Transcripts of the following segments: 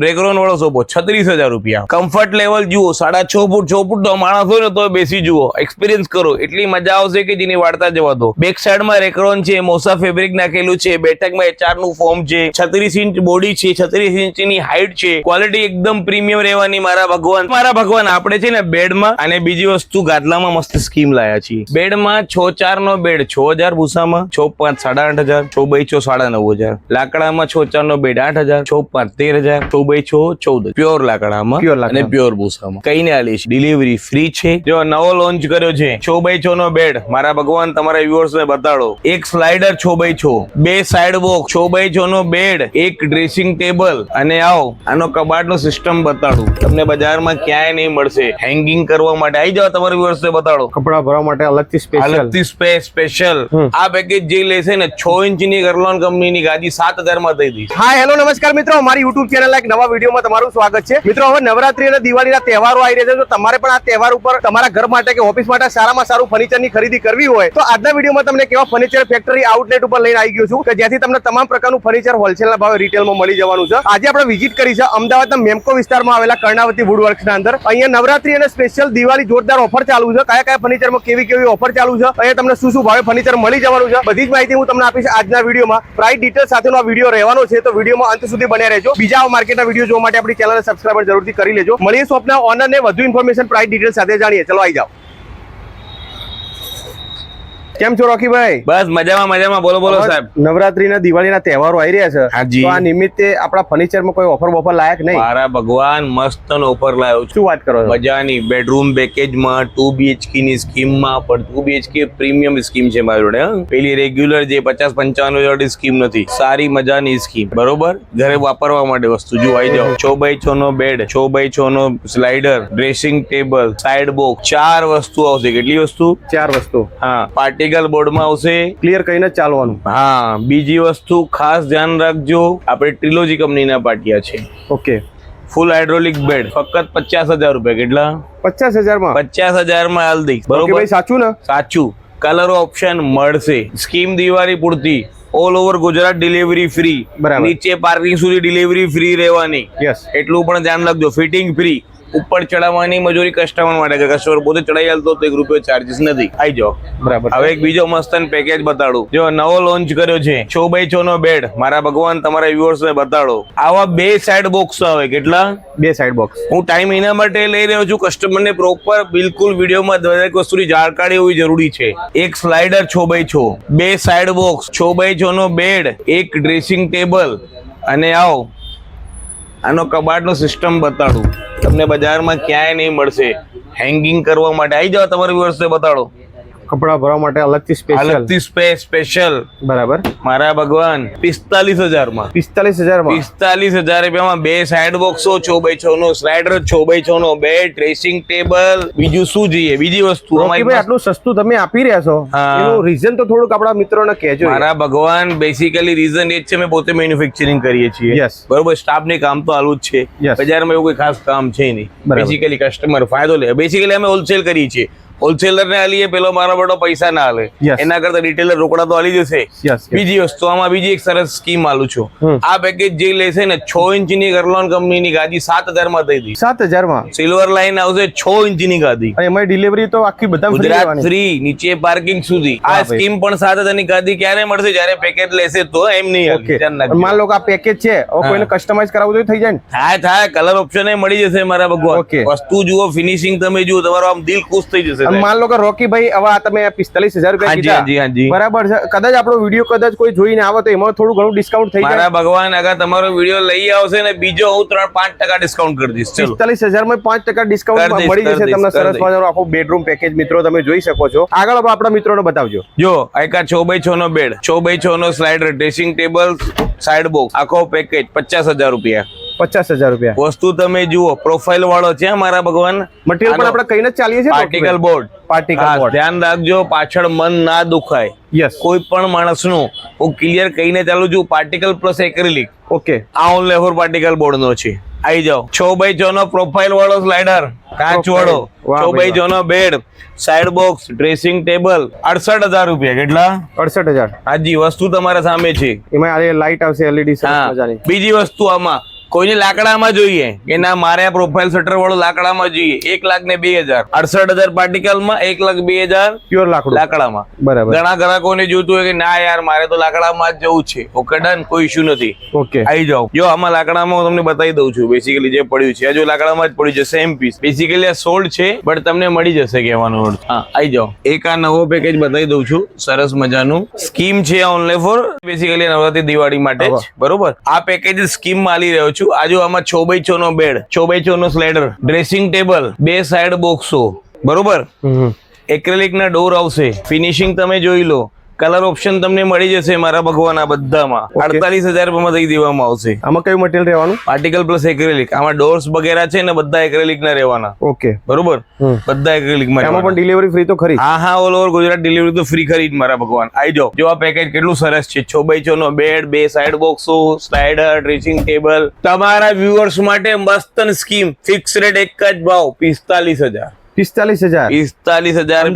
રેગ્રોન વાળો સોફો છત્રીસ હજાર રૂપિયા. કમ્ફર્ટ લેવલ જુઓ, સાડા છ ફૂટ છ ફૂટ તો માણસ હોય ને તો બેસી જુઓ. એક્સપિરિયન્સ કરો. એટલી મજા આવશે કે જેની વાર્તા જવા દો. બેક સાઈડમાં રેક્રોન છે, મોસા ફેબ્રિક નાખેલું છે, બેઠકમાં એચઆરનું ફોર્મ છે, છત્રીસ ઇંચ બોડી છે, છત્રીસ ઇંચની હાઈટ છે. ક્વોલિટી એકદમ પ્રીમિયમ રહેવાની મારા ભગવાન. મારા ભગવાન, આપણે છે ને બેડમાં અને બીજી વસ્તુ ગાદલામાં મસ્ત સ્કીમ લાયા છીએ. બેડમાં છ ચાર નો બેડ, છ હજાર ભૂસામાં, છ પાંચ સાડા આઠ હજાર, છ બે છ સાડા નવ હજાર. લાકડામાં છ ચાર નો બેડ, આઠ હજાર, છ પાંચ તેર હજાર બાય છ ચૌદ. પ્યોર લાકડામાં પ્યોર અને પ્યોર ભૂસામાં. કઈને આલીશ ડિલિવરી ફ્રી છે. જો નવો લોન્ચ કર્યો છે છ બાય છ નો બેડ મારા ભગવાન તમારા વ્યુઅર્સ ને બતાડો. એક સ્લાઇડર છ બાય છ બે સાઈડ વોક છ બાય છ નો બેડ એક ડ્રેસિંગ ટેબલ અને આવો આનો કબાટ નો સિસ્ટમ બતાડું. તમને બજારમાં ક્યાંય નહીં મળશે. હેંગિંગ કરવા માટે આવી જાવ તમારા વ્યુઅર્સ ને બતાડો. કપડા ભરવા માટે અલગથી સ્પેશિયલ અલગથી સ્પેસ સ્પેશિયલ આ પેકેજ જે લેશે ને છ ઇંચની ગરલોન કંપનીની ગાદી સાત હજારમાં થઈ હતી હા હેલો નમસ્કાર મિત્રો. મારી યુટ્યુબ ચેનલ એક નવા વિડીયોમાં તમારું સ્વાગત છે. મિત્રો, હવે નવરાત્રી અને દિવાળીના તહેવારો આવી રહ્યા છે. તો તમારે પણ આ તહેવાર ઉપર તમારા ઘર માટે કે ઓફિસ માટે સારામાં સારું ફર્નિચરની ખરીદી કરવી હોય, તો આજના વિડીયોમાં તમને કેવા ફર્નિચર ફેક્ટરી આઉટલેટ ઉપર લઈને આવી ગયો છું કે જ્યાંથી તમને તમામ પ્રકારનું ફર્નિચર હોલસેલના ભાવે રિટેલમાં મળી જવાનું છે. આજે આપણે વિઝિટ કરી છે અમદાવાદના મેમકો વિસ્તારમાં આવેલા કર્ણાવતી વુડવર્ક્સના અંદર. અહીંયા નવરાત્રી અને સ્પેશિયલ દિવાળી જોરદાર ઓફર ચાલુ છે. કયા કયા ફર્નિચરમાં કેવી કેવી ઓફર ચાલુ છે? અહીંયા તમને શું શું ભાવે ફર્નિચર મળી જવાનું છે? બધી જ માહિતી હું તમને આપીશ આજના વિડીયોમાં. પ્રાઇસ ડિટેલ સાથેનો આ વીડિયો રહેવાનો છે. તો વિડીયોમાં અંત સુધી બન્યા રહેજો. બીજા આવા માર્કેટના વીડિયો જોવા માટે આપણી ચેનલને સબસ્ક્રાઈબ જરૂરથી કરી લેજો. મળીએ શોપના ઓનર ને વધુ ઇન્ફોર્મેશન પ્રાઇસ ડિટેલ સાથે જાણીએ. ચલો આવી જાઓ. કેમ છો રોકીભાઈ? બસ મજામાં મજામાં. બોલો બોલો સાહેબ. નવરાત્રીના દિવાળીના તહેવારો આવી રહ્યા છે. તો આ નિમિત્તે આપણા ફર્નિચરમાં કોઈ ઓફર બોફર લાયક નહીં? મારા ભગવાન મસ્ત ઓફર લાવ્યો છું. શું વાત કરો મજાની બેડરૂમ પેકેજમાં ટુ બીએચકે ની સ્કીમમાં પણ ટુ બીએચકે પ્રીમિયમ સ્કીમ છે મારી જોડે પેલી રેગ્યુલર જે પચાસ પંચાવન હજારની સ્કીમ નથી સારી મજાની સ્કીમ બરોબર? ઘરે વાપરવા માટે વસ્તુ જો આવી જાઓ. છ બાય છ નો બેડ છ બાય છ નો slider dressing table side box ચાર વસ્તુ આવશે. કેટલી વસ્તુ? ચાર વસ્તુ. હા. પાર્ટિકલ બોર્ડમાં આવશે. ક્લિયર કહીને ચાલવાનું. હા બીજી વસ્તુ ખાસ ધ્યાન રાખજો આપણે ટ્રિલોજી કંપનીના પાટિયા છે. ઓકે. ફૂલ હાઇડ્રોલિક બેડ ફક્ત પચાસ હજાર રૂપિયા કેટલા? પચાસ હજારમાં? પચાસ હજારમાં હાલ દઈશ બરોબર? ભાઈ સાચું ને? સાચું. કલર ઓપ્શન મળશે. સ્કીમ દિવાળી પૂરતી. All over Gujarat delivery free. નીચે પાર્કિંગ સુધી ડિલિવરી ફ્રી રહેવાની. યસ એટલું પણ ધ્યાન રાખજો. ફિટિંગ ફ્રી ઉપર ચડાવવાની મજૂરી કસ્ટમર માટે કે કસ્ટમર પોતે ચડાઈ હાલતો તો એક રૂપિયો ચાર્જિસ નથી. આવી જાઓ. બરાબર. હવે એક બીજો મસ્ત પેકેજ બતાડું. જો નવો લોન્ચ કર્યો છે છો બાય છો નો બેડ મારા ભગવાન તમારા વ્યુઅર્સ ને બતાડો. આવા બે સાઈડ બોક્સ આવે. કેટલા? બે સાઈડ બોક્સ હું ટાઈમ એના માટે લઈ રહ્યો છું. કસ્ટમરને પ્રોપર બિલકુલ વિડીયોમાં દરેક વસ્તુની જાણકારી હોવી જરૂરી છે. એક સ્લાઇડર છો બાય છ. બે સાઈડ બોક્સ છો બાય છો નો બેડ એક ડ્રેસિંગ ટેબલ અને આવો. આનો કબાટનો સિસ્ટમ બતાડું. તમને બજારમાં ક્યાંય નહીં મળશે. હેંગિંગ કરવા માટે. આવી જાઓ તમારા વ્યવસ્થે બતાડો. કપડા ભરવા માટે અલગથી સ્પેશિયલ અલગથી સ્પેસ સ્પેશિયલ બરાબર. મારા ભગવાન પિસ્તાલીસ હજારમાં. પિસ્તાલીસ હજારમાં? પિસ્તાલીસ હજાર રૂપિયામાં બે સાઈડ બોક્સો છો બાય છ નો સ્લાઇડર છો બાય છ નો બે ડ્રેસિંગ ટેબલ બીજું શું જોઈએ? બીજી વસ્તુ અમારી આટલું સસ્તું તમે આપી રહ્યા છો. એનું રીઝન તો થોડુંક આપણા મિત્રોને કહેજો મારા ભગવાન બેસિકલી રીઝન એ જ છે મેં પોતે મેન્યુફેક્ચરિંગ કરીએ છીએ. યસ બરોબર સ્ટાફ ને કામ તો આલું જ છે. બજારમાં એવું કોઈ ખાસ કામ છે નહીં. બેસિકલી કસ્ટમર ફાયદો લે. બેસિકલી અમે હોલસેલ કરીએ છીએ. હોલસેલર ને આલીએ પેલો મારો બેટો પૈસા ના હાલે એના કરતા રિટેલર રોકડા તો હાલી જશે. બીજી વસ્તુ આમાં બીજી એક સરસ સ્કીમ આલું છું. આ પેકેજ જે લેશે ને છ ઇંચની કંપની કંપનીની ગાદી સાત હજારમાં થઈ હતી સાત હજારમાં? સિલ્વર લાઈન આવશે છ ઇંચની ગાદી અને એમાં ડિલિવરી તો આખી બધા ગુજરાત ફ્રી નીચે પાર્કિંગ સુધી. આ સ્કીમ પણ સાત હજારની ગાદી ક્યારે મળશે? જ્યારે પેકેજ લેશે તો એમ નહીં માન લો આ પેકેજ છે કોઈને કસ્ટમાઇઝ કરાવવું તો થઈ જાય ને. થાય થાય. કલર ઓપ્શન એ મળી જશે મારા ભગવાન. વસ્તુ જુઓ ફિનિશિંગ તમે જુઓ તમારો આમ દિલ ખુશ થઈ જશે. માન લો કે રોકી ભાઈ હવે આ તમે પિસ્તાલીસ હજાર રૂપિયા કીધા. હાજી, હાજી. બરાબર છે. કદાચ આપણો વીડિયો કદાચ કોઈ જોઈને આવે તો એમાં થોડું ઘણું ડિસ્કાઉન્ટ થઈ જાય. ભગવાન અગર તમારો વીડિયો લઈ આવશે ને બીજો હું ત્રણ પાંચ ટકા ડિસ્કાઉન્ટ કરી દઈશ. પિસ્તાલીસ હજારમાં પાંચ ટકા ડિસ્કાઉન્ટ મળી જશે તમને સરસ મજાનો આખો બેડરૂમ પેકેજ મિત્રો તમે જોઈ શકો છો. આગળ આપણા આપણા મિત્રોને બતાવજો. જો એકા છ બાય છ નો બેડ છ બાય છ નો slider dressing table side box આખો પેકેજ પચાસ હજાર રૂપિયા. પચાસ હજાર રૂપિયા. વસ્તુ તમે જુઓ પ્રોફાઇલ વાળો છે મારા ભગવાન. મટીરિયલ પણ આપણે કહીને ચાલીએ છીએ પાર્ટિકલ બોર્ડ પાર્ટિકલ બોર્ડ ધ્યાન રાખજો પાછળ મન ના દુખાય. યસ કોઈ પણ માણસનું હું ક્લિયર કહીને ચાલુ છું પાર્ટિકલ પ્લસ એક્રિલિક ઓકે આ ઓન લેવર પાર્ટિકલ બોર્ડ નો છે. આવી જાઓ. છ બાય છ નો પ્રોફાઇલ વાળો સ્લાઇડર કાચ વાળો. છ બાય છ નો bed side box dressing table અડસઠ હજાર રૂપિયા કેટલા? અડસઠ હજાર. હાજી વસ્તુ તમારા સામે છે. એમાં આ લાઈટ આવશે એલઈડી બીજી વસ્તુ આમાં કોઈને લાકડામાં જોઈએ કે ના મારે આ પ્રોફાઇલ શટર વાળો લાકડામાં જોઈએ. એક લાખ ને બે હજાર. અડસઠ હજાર પાર્ટિકલમાં એક લાખ બે હજાર પ્યોર લાકડું. લાકડામાં. બરાબર. ઘણા ગ્રાહકોને જોતું હોય કે ના યાર મારે તો લાકડામાં જ જવું છે. ઓકે ડન કોઈ ઇશ્યુ નથી. ઓકે આવી જાઓ. જો આમાં લાકડામાં હું તમને બતાવી દઉં છું બેસિકલી જે પડ્યું છે. આ જો લાકડામાં જ પડ્યું છે સેમ પીસ બેસિકલી આ સોલ્ડ છે બટ તમને મળી જશે કહેવાનો અર્થ. હા આવી જાઓ. એક આ નવો પેકેજ બતાવી દઉં છું. સરસ મજાનું. સ્કીમ છે only for basically Navratri Diwali માટે બરોબર? આ પેકેજ સ્કીમમાં આલી રહ્યો છું. આજુ આમાં છો બાય છો નો બેડ છો બાય છો નો સ્લેડર ડ્રેસિંગ ટેબલ બે સાઈડ બોક્સો. બરોબર? હમ એક્રેલિક ના ડોર આવશે. ફિનિશિંગ તમે જોઈ લો. કલર ઓપ્શન તમને મળી જશે મારા ભગવાન આ બધામાં. અડતાલીસ હજાર રૂપિયામાં દઈ દેવામાં આવશે. આમાં કયું મટીરિયલ રહેવાનું? પાર્ટિકલ પ્લસ એક્રેલિક આમાં ડોર્સ વગેરે છે ને બધા એક્રેલિક ના રહેવાના. ઓકે બરોબર? બધા એક્રેલિકમાં આમાં પણ ડિલિવરી ફ્રી તો ખરી હા હા ઓલ ઓવર ગુજરાત ડિલિવરી તો ફ્રી ખરી મારા ભગવાન. આઈ જાઓ. જો આ પેકેજ કેટલું સરસ છે. છ બાય છો નો બેડ બે સાઈડ બોક્સો સ્લાઇડર ડ્રેસિંગ ટેબલ તમારા વ્યુઅર્સ માટે મસ્ત સ્કીમ ફિક્સ રેટ એક જ ભાવ પિસ્તાલીસ હજાર. પિસ્તાલીસ હજાર. પિસ્તાલીસ હજાર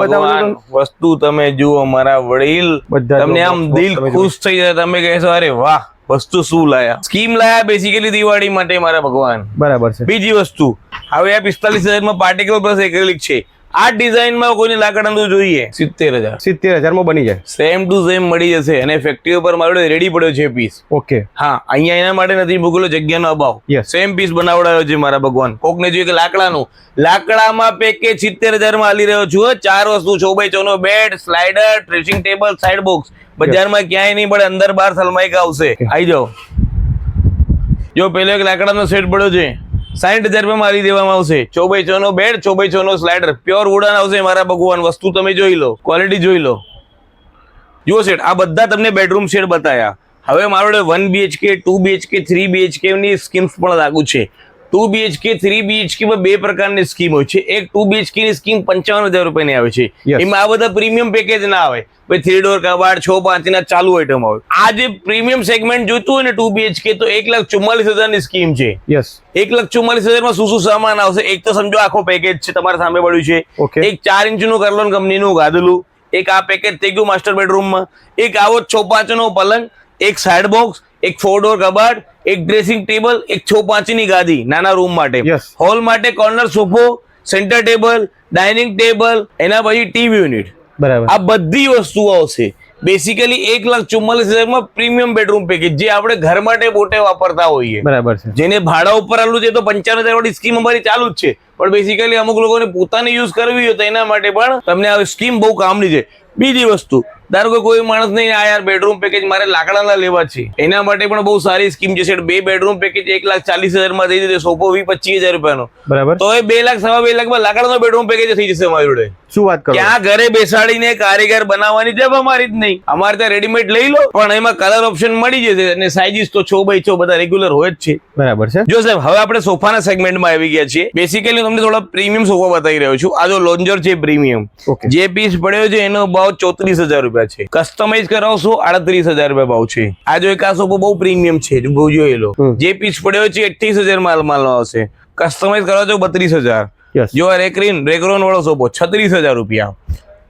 ભગવાન વસ્તુ તમે જુઓ મારા વડીલ તમને આમ દિલ ખુશ થઈ જાય તમે કહેશો અરે વાહ વસ્તુ શું લાયા? સ્કીમ લાયા બેસિકલી દિવાળી માટે મારા ભગવાન. બરાબર છે. બીજી વસ્તુ હવે આ પિસ્તાલીસ હજારમાં પાર્ટિકલ પ્લસ એક્રેલિક છે. આ ડિઝાઇનમાં કોઈને લાકડાનું જોઈએ? સિત્તેર હજાર. સિત્તેર હજારમાં બની જાય. સેમ ટુ સેમ મળી જશે અને ફેક્ટરી ઉપર મારો રેડી પડ્યો છે પીસ ઓકે હા અહીંયા એના માટે નથી મૂકેલો જગ્યાનો અભાવ. સેમ પીસ બનાવડાયો છે મારા ભગવાન. કોકને જોઈએ કે લાકડાનું. લાકડામાં પેકેજ સિત્તેર હજારમાં આલી રહ્યો છું. ચાર વસ્તુ છો by ચોનો bed slider dressing table side box બજારમાં ક્યાંય નહીં પડે અંદર બાર સલમાઈક આવશે. આવી જાઓ. જો પેલો એક લાકડાનો સેટ પડ્યો છે. સાઠ હજાર રૂપિયામાં આલી દેવામાં આવશે. બાય છ નો બેડ બાય છ નો સ્લાઇડર પ્યોર વુડન આવશે મારા ભગવાન. વસ્તુ તમે જોઈ લો. ક્વોલિટી જોઈ લો. જુઓ શેઠ, આ બધા તમને બેડરૂમ શેડ બતાયા. હવે મારો one BHK two BHK three BHK ની સ્કીમ્સ પણ લાગુ છે. ટુ બીએચકે થ્રી બીએચકે માં બે પ્રકારની સ્કીમ હોય છે. એક ટુ બીએચકે ની સ્કીમ પંચાવન હજાર રૂપિયાની આવે છે. એમાં આ બધા પ્રીમિયમ પેકેજ ના આવે. ભાઈ થ્રી ડોર કબાડ છ પાંચ ના ચાલુ આઈટમ આવે. આ જે પ્રીમિયમ સેગમેન્ટ જોઈતું હોય ને ટુ બીએચકે તો એક લાખ ચુમ્માલીસ હજારની સ્કીમ છે. યસ એક લાખ ચુમ્માલીસ હજારમાં શું શું સામાન આવશે? એક તો સમજો આખો પેકેજ છે તમારા સામે પડ્યું છે. એક ચાર ઇંચનું કરલોન કંપનીનું ગાદલું. એક આ પેકેજ થઈ ગયું માસ્ટર બેડરૂમમાં એક આવો છ પાંચનો પલંગ. એક સાઈડ બોક્સ એક ફોર ડોર કબાટ એક ડ્રેસિંગ ટેબલ એક છ પાંચની ગાદી નાના રૂમ માટે. હોલ માટે કોર્નર સોફો સેન્ટર ટેબલ ડાઇનિંગ ટેબલ એના પછી ટીવી યુનિટ બરાબર. આ બધી વસ્તુઓ આવશે બેસિકલી એક લાખ ચુમ્માલીસ હજારમાં પ્રીમિયમ બેડરૂમ પેકેજ જે આપણે ઘર માટે પોતે વાપરતા હોઈએ. બરાબર છે. જેને ભાડા ઉપર આલું છે તો પંચાવન હજાર વાળી સ્કીમ અમારી ચાલુ જ છે. પણ બેસિકલી અમુક લોકોને પોતાને યુઝ કરવી હોય તો એના માટે પણ તમને આ સ્કીમ બહુ કામની છે. બીજી વસ્તુ ધારો કે કોઈ માણસ નહીં આ યાર બેડરૂમ પેકેજ મારે લાકડાના લેવા છે. એના માટે પણ બહુ સારી સ્કીમ છે બે બેડરૂમ પેકેજ એક લાખ ચાલીસ હજારમાં થઈ જશે સોફો વી પચીસ હજાર રૂપિયાનો. બરાબર. તો એ બે લાખ સવા બે લાખમાં લાકડાનો બેડરૂમ પેકેજ થઈ જશે અમારી જોડે. શું વાત કરો? ક્યાં ઘરે બેસાડીને કારીગર બનાવવાની જબ અમારી જ નહીં. અમારે ત્યાં રેડીમેડ લઈ લો પણ એમાં કલર ઓપ્શન મળી જશે અને સાઇઝિસ તો છો બાય છો બધા રેગ્યુલર હોય જ છે. બરાબર છે. જો સાહેબ હવે આપણે સોફાના સેગમેન્ટમાં આવી ગયા છીએ. બેસિકલી હું તમને થોડા પ્રીમિયમ સોફા બતાવી રહ્યો છું. આ જો લોન્જર છે પ્રીમિયમ જે પીસ પડ્યો છે એનો ભાવ ચોત્રીસ હજાર રૂપિયા છે. કસ્ટમાઇઝ કરાવશો આડત્રીસ હજાર રૂપિયા ભાવ છે. આ જો એક આ સોફો બહુ પ્રીમિયમ છે જોઈ લો. જે પીસ પડ્યો છે અઠ્ઠીસ હજાર માલ માલ આવશે. કસ્ટમાઇઝ કરાવો છો બત્રીસ હજાર. જો આ રેકરીન રેકરોન વાળો સોફો છત્રીસ હજાર રૂપિયા.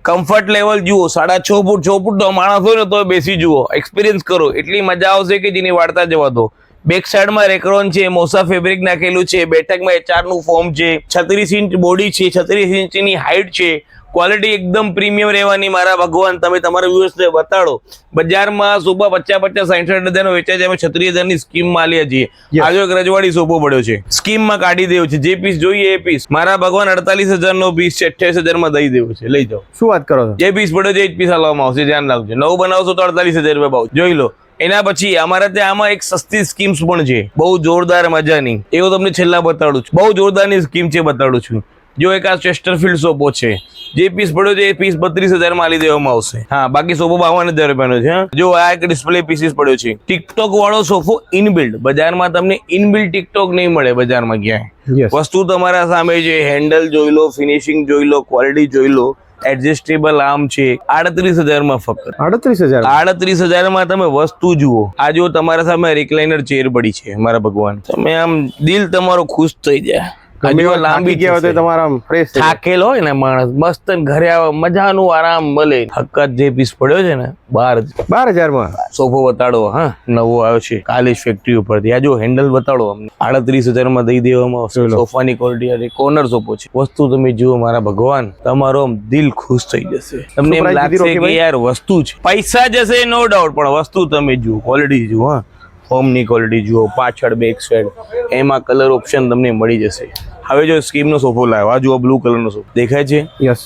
કમ્ફર્ટ લેવલ જુઓ સાડા છ ફૂટ છ ફૂટ તો માણસ હોય ને તો બેસી જુઓ. એક્સપિરિયન્સ કરો. એટલી મજા આવશે કે જેની વાર્તા જવા દો. બેક સાઈડમાં રેકરોન છે મોસા ફેબ્રિક નાખેલું છે બેઠકમાં એચઆરનું ફોર્મ છે. છત્રીસ ઇંચ બોડી છે છત્રીસ ઇંચની હાઈટ છે. ક્વોલિટી એકદમ પ્રીમિયમ રહેવાની મારા ભગવાન તમે તમારા વ્યુઅર્સને બતાડો. બજારમાં સોફા પચાસ પચાસ સાઠ સાઠ હજારનો વેચાય છે. અમે છત્રીસ હજારની સ્કીમમાં આલીએ છીએ. આજે એક રજવાડી સોફો પડ્યો છે. સ્કીમમાં કાઢી દેવો છે. જે પીસ જોઈએ એ પીસ મારા ભગવાન અડતાલીસ હજારનો પીસ છે અઠ્યાવીસ હજારમાં દઈ દેવો છે. લઈ જાઓ. શું વાત કરો જે પીસ પડ્યો છે એ જ પીસ હાલવામાં આવશે. ધ્યાન રાખજો. નવું બનાવશો તો અડતાલીસ હજાર રૂપિયા ભાવ. જોઈ લો. એના પછી અમારા ત્યાં આમાં એક સસ્તી સ્કીમ્સ પણ છે. બહુ જોરદાર મજાની. એવું તમને છેલ્લા બતાડું છું. બહુ જોરદારની સ્કીમ છે બતાડું છું. જો એક આ ચેસ્ટરફિલ્ડ સોફો છે જે પીસ પડ્યો છે એ પીસ બત્રીસ હજારમાં આલી દેવામાં આવશે. હા બાકી સોફો બાવન હજાર રૂપિયાનો છે હા. જો આ એક ડિસ્પ્લે પીસીસ પડ્યો છે ટિકટોક વાળો સોફો ઇનબિલ્ડ બજારમાં તમને ઇનબિલ્ડ ટિકટોક નહીં મળે બજારમાં ક્યાંય. વસ્તુ તમારા સામે છે હેન્ડલ જોઈ લો ફિનિશિંગ જોઈ લો ક્વોલિટી જોઈ લો એડજસ્ટેબલ આર્મ છે આડત્રીસ હજારમાં ફક્ત. આડત્રીસ હજાર આડત્રીસ હજારમાં તમે વસ્તુ જુઓ. આ જો તમારા સામે રિક્લાઇનર ચેર પડી છે મારા ભગવાન. તમે આમ દિલ તમારો ખુશ થઈ જાય. હજુ લાંબી ગયા હોય તમારા ફ્રેશ થાકેલો હોય ને માણસ મસ્ત ઘરે આવે મજાનું આરામ મળે. હકત જે પીસ પડ્યો છે ને બાર બાર બાર હજારમાં? સોફો બતાડો હા નવો આવ્યો છે કાલેજ ફેક્ટરી ઉપરથી. આ જો હેન્ડલ બતાડો અમને. આડત્રીસ હજારમાં દઈ દેવામાં આવશે. સોફાની ક્વોલિટી કોર્નર સોફો છે. વસ્તુ તમે જુઓ મારા ભગવાન તમારો દિલ ખુશ થઈ જશે. તમને એમ લાગશે કે? યાર વસ્તુ છે. પૈસા જશે નો ડાઉટ પણ વસ્તુ તમે જુઓ ક્વોલિટી જુઓ હા. ફોર્મની ક્વોલિટી જુઓ પાછળ બેક સાઈડ એમાં કલર ઓપ્શન તમને મળી જશે. હવે જો સ્કીમનો સોફો લાવ્યો. આ જુઓ બ્લુ કલરનો સોફો. દેખાય છે? યસ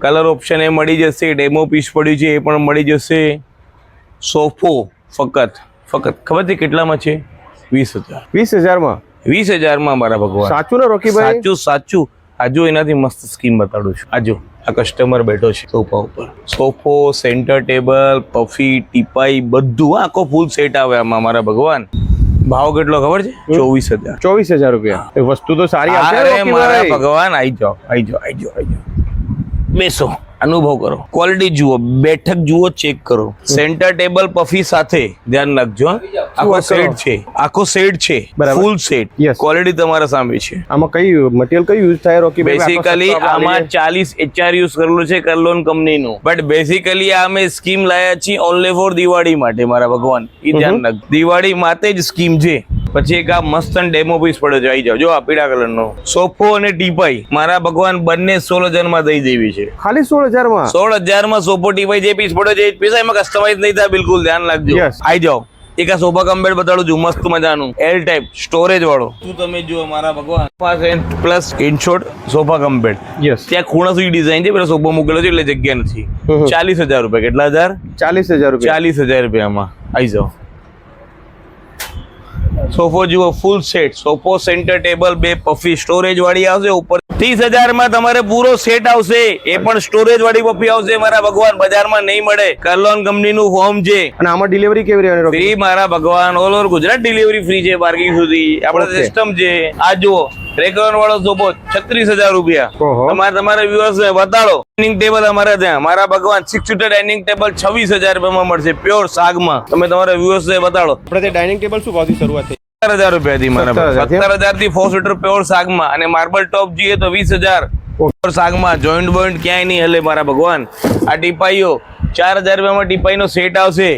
કલર ઓપ્શન એ મળી જશે ડેમો પીસ પડ્યું છે એ પણ મળી જશે. સોફો ફક્ત ફક્ત. ખબર છે કેટલામાં છે? વીસ હજાર. વીસ હજારમાં? વીસ હજારમાં મારા ભગવાન. સાચું ને રોકીભાઈ? સાચું સાચું. આજુ એનાથી મસ્ત સ્કીમ બતાડું છું. આજુ આ કસ્ટમર બેઠો છે સોફા ઉપર. સોફો સેન્ટર ટેબલ પફી ટીપાઈ બધું. આખો ફૂલ સેટ આવે આમાં મારા ભગવાન. ભાવ કેટલો ખબર છે? ચોવીસ હજાર. ચોવીસ હજાર રૂપિયા. એ વસ્તુ તો સારી ભગવાન આઈ જાઓ આઈ જાઓ આઈ જાઓ. બેસો. અનુભવ કરો. ક્વોલિટી જુઓ બેઠક જુઓ ચેક કરો. સેન્ટર ટેબલ પફી સાથે ધ્યાન રાખજો. આખો સેટ છે. આખો સેટ છે. ફૂલ સેટ. ક્વોલિટી તમારા સામે છે. આમાં કઈ મટીરિયલ કઈ યુઝ થાય? રોકી બેસિકલી આમાં ચાલીસ એચઆર યુઝ કરેલું છે કરલોન કંપનીનું બટ બેસિકલી આ અમે સ્કીમ લાયા છીએ ઓનલી ફોર દિવાળી માટે મારા ભગવાન. એ ધ્યાન રાખ. દિવાળી માટે જ સ્કીમ છે. પછી એક આ મસ્ત ડેમો પીસ પડ્યો છે આવી જાવ જો આ પીળા કલરનો. સોફો અને ટીપાઈ. મારા ભગવાન બંને સોળ હજારમાં દઈ દેવી છે. ખાલી સોળ હજારમાં સોળ હજારમાં સોફો ટીપાઈ જે પીસ પડ્યો છે એ પીસ એમાં કસ્ટમાઇઝ નહીં થાય બિલકુલ ધ્યાન રાખજો. આવી જાઓ. એક આ સોફા કમ્બેડ બતાડું છું મસ્ત મજાનું. એલ ટાઈપ સ્ટોરેજ વાળો. શું તમે જુઓ મારા ભગવાન. પ્લસ ઇનશોટ સોફા કમ્બેડ યસ ત્યાં ખૂણા સુધી ડિઝાઇન છે પેલો સોફો મૂકેલો છે એટલે જગ્યા નથી. ચાલીસ હજાર રૂપિયા કેટલા હજાર? ચાલીસ હજાર રૂપિયા. ચાલીસ હજાર રૂપિયામાં. આવી જાઓ. સોફો જુઓ ફૂલ સેટ સોફો સેન્ટર ટેબલ બે પફી સ્ટોરેજ વાળી આવશે. ઉપર ત્રીસ હજારમાં તમારે પૂરો સેટ આવશે. એ પણ સ્ટોરેજ વાળી પફી આવશે. મારા ભગવાન બજારમાં નહીં મળે. કરલોન કંપનીનું ફોર્મ છે. અને આમાં ડિલિવરી કેવી રહેવાની ફ્રી મારા ભગવાન. All over Gujarat delivery free છે પાર્કિંગ સુધી. આપણે સિસ્ટમ છે. આ જુઓ. રેકોર્ડ વાળો સોફો છત્રીસ હજાર રૂપિયા. તમારે તમારા વ્યુઅર્સ ને બતાડો. ડાઇનિંગ ટેબલ અમારે ત્યાં. મારા ભગવાન સિક્સ સીટર ડાઇનિંગ ટેબલ છવ્વીસ હજાર રૂપિયામાં મળશે. પ્યોર સાગમાં. તમે તમારા વ્યુઅર્સ ને બતાડો. આપણે ડાઇનિંગ ટેબલ શું ભાવથી શરૂઆત સત્તર હજાર રૂપિયાથી મારા 17,000 સત્તર હજાર. થી ફોર સીટર પ્યોર સાગમાં અને માર્બલ ટોપ જોઈએ તો વીસ હજાર. સાગમાં જોઈન્ટ બોઈન્ટ ક્યાંય નહીં હલે મારા ભગવાન. આ ટીપાઈઓ ચાર હજાર રૂપિયામાં ટીપાઈનો સેટ આવશે.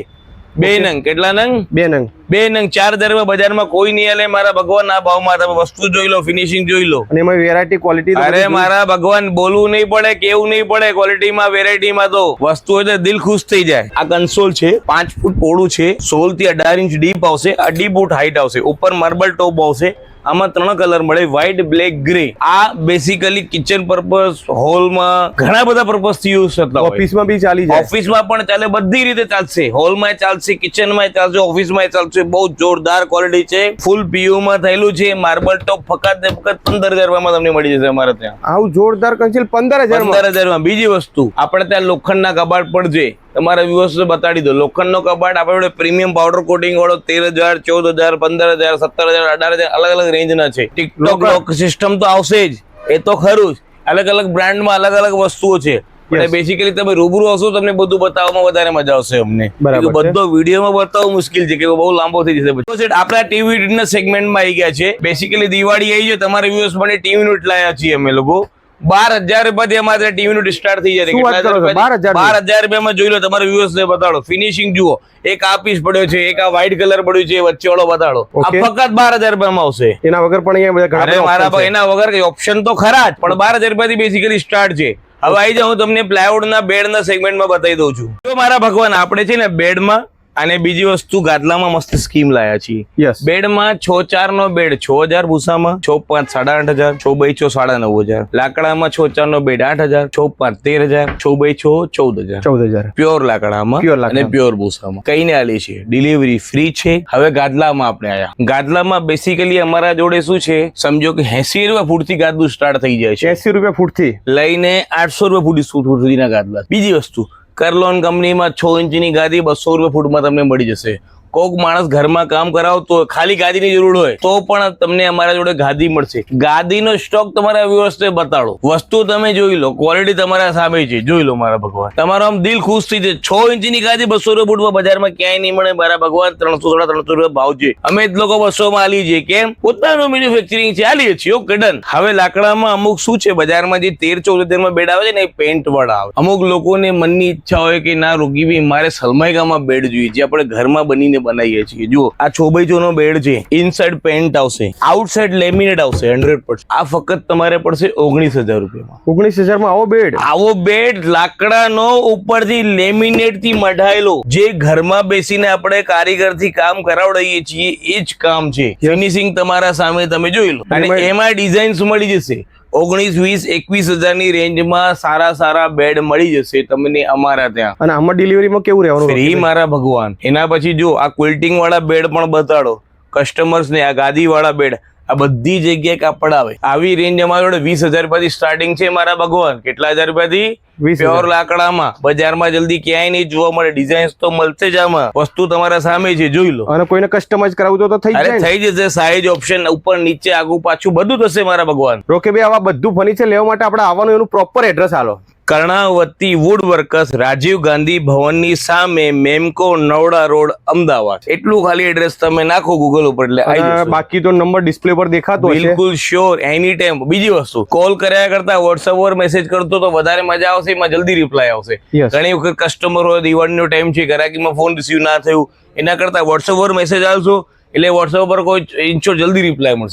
બે નંગ. કેટલા નંગ? બે નંગ. બે નંગ ચાર રૂપિયા બજારમાં કોઈ નહીં આલે મારા ભગવાન આ ભાવમાં તમે વસ્તુ જોઈ લો ફિનિશિંગ જોઈ લો. અને એમાં વેરાયટી ક્વોલિટી અરે મારા ભગવાન બોલવું નહીં પડે કેવું નહીં પડે ક્વોલિટીમાં વેરાયટીમાં તો વસ્તુ એટલે દિલ ખુશ થઈ જાય. આ કન્સોલ છે પાંચ ફૂટ પોળું છે સોળથી અઢાર ઇંચ ડીપ આવશે અઢી ફૂટ હાઈટ આવશે ઉપર માર્બલ ટોપ આવશે આમાં ત્રણ કલર મળે વ્હાઇટ બ્લેક ગ્રે આ બેસિકલી કિચન પર્પઝ હોલમાં ઘણા બધા પર્પઝથી યુઝ થતા ઓફિસમાં બી ચાલી જાય. ઓફિસમાં પણ ચાલે બધી રીતે ચાલશે. હોલમાં ચાલશે કિચનમાં ચાલશે ઓફિસમાં ચાલશે. બહુ જોરદાર ક્વોલિટી છે. ફૂલ પીયુ માં થયેલું છે માર્બલ ટોપ ફક્ત ને ફક્ત પંદર હજાર રૂપિયામાં તમને મળી જશે અમારે ત્યાં. આવું જોરદાર કંચિલ પંદર હજાર પંદર હજારમાં. બીજી વસ્તુ આપણે ત્યાં લોખંડના કબાટ પણ છે. તમારા વ્યવસ્થિત બતાડી દો લોખંડનો કબાટ આપણે પ્રીમિયમ પાવડર કોટિંગ વાળો તેર હજાર ચૌદ હજાર પંદર હજાર સત્તર હજાર અઢાર હજાર અલગ અલગ રેન્જના છે. ટિકટોક લોક સિસ્ટમ તો આવશે જ. એ તો ખરું જ. અલગ અલગ બ્રાન્ડમાં અલગ અલગ વસ્તુઓ છે. Yes. બેસિકલી તમે રૂબરૂ હશો તમને બધું બતાવવામાં વધારે મજા આવશે અમને. બરાબર બધો વિડીયોમાં બતાવવું મુશ્કેલ છે કે બહુ લાંબો થઈ જશે. તો સેટ આપણા ટીવી ના સેગમેન્ટમાં આવી ગયા છે. બેસિકલી દિવાળી આવી છે તમારા વ્યુઅર્સ માટે ટીવી નું લાયા છીએ અમે લોકો. બાર હજાર રૂપિયાથી અમારે ટીવી નું સ્ટાર્ટ થઈ જાય શું વાત કરો છો? 12,000 બાર હજાર રૂપિયામાં જોઈ લો તમારા વ્યુઅર્સ ને બતાડો. ફિનિશિંગ જુઓ. એક આ પીસ પડ્યો છે એક આ વ્હાઇટ કલર પડ્યું છે વચ્ચે વાળો બતાડો. આ ફક્ત બાર હજાર રૂપિયામાં આવશે. એના વગર પણ અહીંયા મારા. એના વગર કઈ ઓપ્શન તો ખરા જ પણ બાર હજાર રૂપિયાથી બેસિકલી સ્ટાર્ટ છે. હવે આવી જાઉં તમને પ્લાયવુડ ના બેડ ના સેગમેન્ટમાં બતાવી દઉં છું. જો મારા ભગવાન આપણે છે ને બેડમાં અને બીજી વસ્તુ ગાદલામાં મસ્ત સ્કીમ લાયા છીએ. બેડમાં છ ચાર નો બેડ છ હજાર ભૂસામાં છ પાંચ સાડા આઠ હજાર છ બાય છ સાડા નવ હજાર. લાકડામાં છ ચાર નો બેડ આઠ હજાર છ પાંચ તેર હજાર છ બે છ ચૌદ હજાર. ચૌદ હજાર. પ્યોર લાકડામાં પ્યોર અને પ્યોર ભૂસામાં. કઈને આલી છે ડિલિવરી ફ્રી છે. હવે ગાદલામાં આપણે આયા. ગાદલામાં બેસિકલી અમારા જોડે શું છે સમજો કે એસી રૂપિયા ફૂટથી ગાદલું સ્ટાર્ટ થઈ જાય છે. એસી રૂપિયા ફૂટથી. લઈને આઠસો રૂપિયા ફૂટ ફૂટ સુધીના ગાદલા. બીજી વસ્તુ કરલોન કંપનીમાં છ ઇંચની ગાદી બસો રૂપિયા ફૂટમાં તમને મળી જશે. કોક માણસ ઘરમાં કામ કરાવતો હોય ખાલી ગાદીની જરૂર હોય, તો પણ તમને અમારા જોડે ગાદી મળશે. ગાદીનો સ્ટોક તમારા વ્યવસ્થિત બતાડો. વસ્તુ તમે જોઈ લો ક્વોલિટી તમારા સામે છે. જોઈ લો મારા ભગવાન. તમારો આમ દિલ ખુશ થઈ જાય. છ ઇંચની ગાદી બસો રૂપિયા ફૂટમાં બજારમાં ક્યાંય નહીં મળે. મારા ભગવાન, ત્રણસો સાડા ત્રણસો રૂપિયા ભાવ છે. અમે જ લોકો બસો માં આલી છીએ. કેમ? પોતાનું મેન્યુફેક્ચરિંગ છે. આલીએ છીએ. ઓકે ડન હવે લાકડામાં અમુક શું છે? બજારમાં જે તેર, ચૌદમાં બેડ આવે છે ને, એ પેન્ટ વાળા આવે. અમુક લોકોને મનની ઈચ્છા હોય કે ના, રોગી ભાઈ, મારે સલમાઈકામાં બેડ જોઈએ. જે આપણે ઘરમાં બનીને બનાવીએ છીએ. જુઓ આ ચોબઈચો નો બેડ છે. ઇનસાઇડ પેન્ટ આવશે. આઉટસાઇડ લેમિનેટ આવશે હંડ્રેડ આ ફક્ત તમારે પડશે ઓગણીસ હજાર રૂપિયામાં. ઓગણીસ હજારમાં આવો બેડ? આવો બેડ લાકડાનો ઉપરથી લેમિનેટથી મઢાયેલો. જે ઘરમાં બેસીને આપણે કારીગરથી કામ કરાવડાવીએ છીએ એ જ કામ છે. ફિનિશિંગ તમારા સામે તમે જોઈ લો. અને એમાં- એમાં ડિઝાઇન્સ મળી જશે. ઓગણીસ વીસ એકવીસ હજારની રેન્જમાં સારા સારા બેડ મળી જશે તમને અમારા ત્યાં. અને આમાં ડિલિવરીમાં કેવું રહેવાનું ફ્રી મારા ભગવાન. એના પછી જો આ ક્વિલ્ટિંગ વાળા બેડ પણ બતાડો. કસ્ટમર્સ ને આ ગાદી વાળા બેડ આ બધી જગ્યાએ કાપડ આવે આવી રેન્જ અમારી જોડે વીસ હજાર રૂપિયાથી સ્ટાર્ટિંગ છે મારા ભગવાન. કેટલા હજાર રૂપિયાથી? 20,000. પ્યોર લાકડામાં. બજારમાં જલ્દી ક્યાંય નહીં જોવા મળે. ડિઝાઇન્સ તો મળશે જ આમાં. વસ્તુ તમારા સામે છે જોઈ લો. અને કોઈને કસ્ટમાઇઝ કરાવવું તો થઈ જાય? થઈ જશે સાઈઝ ઓપ્શન ઉપર નીચે આગુ પાછું બધું થશે મારા ભગવાન. રોકે ભાઈ આવા બધું ફર્નિચર લેવા માટે આપણે આવવાનું એનું પ્રોપર એડ્રેસ આલો. કર્ણાવતી વુડ વર્કર્સ રાજીવ ગાંધી ભવનની સામે મેમકો નવડા રોડ અમદાવાદ. એટલું ખાલી એડ્રેસ તમે નાખો ગૂગલ ઉપર એટલે બાકી તો નંબર ડિસ્પ્લે પર દેખાતો બિલકુલ શ્યોર એની ટાઈમ બીજી વસ્તુ કોલ કર્યા કરતા વોટ્સઅપ પર મેસેજ કરતો તો વધારે મજા આવશે એમાં જલ્દી રિપ્લાય આવશે. ઘણી વખત કસ્ટમર હોય દિવાળીનો ટાઈમ છે ગ્રાહકીમાં ફોન રિસીવ ના થયું એના કરતા વોટ્સઅપ પર મેસેજ આવશો એટલે વોટ્સઅપ પર કોઈ ઇન્ચો જલ્દી રિપ્લાય મળશે.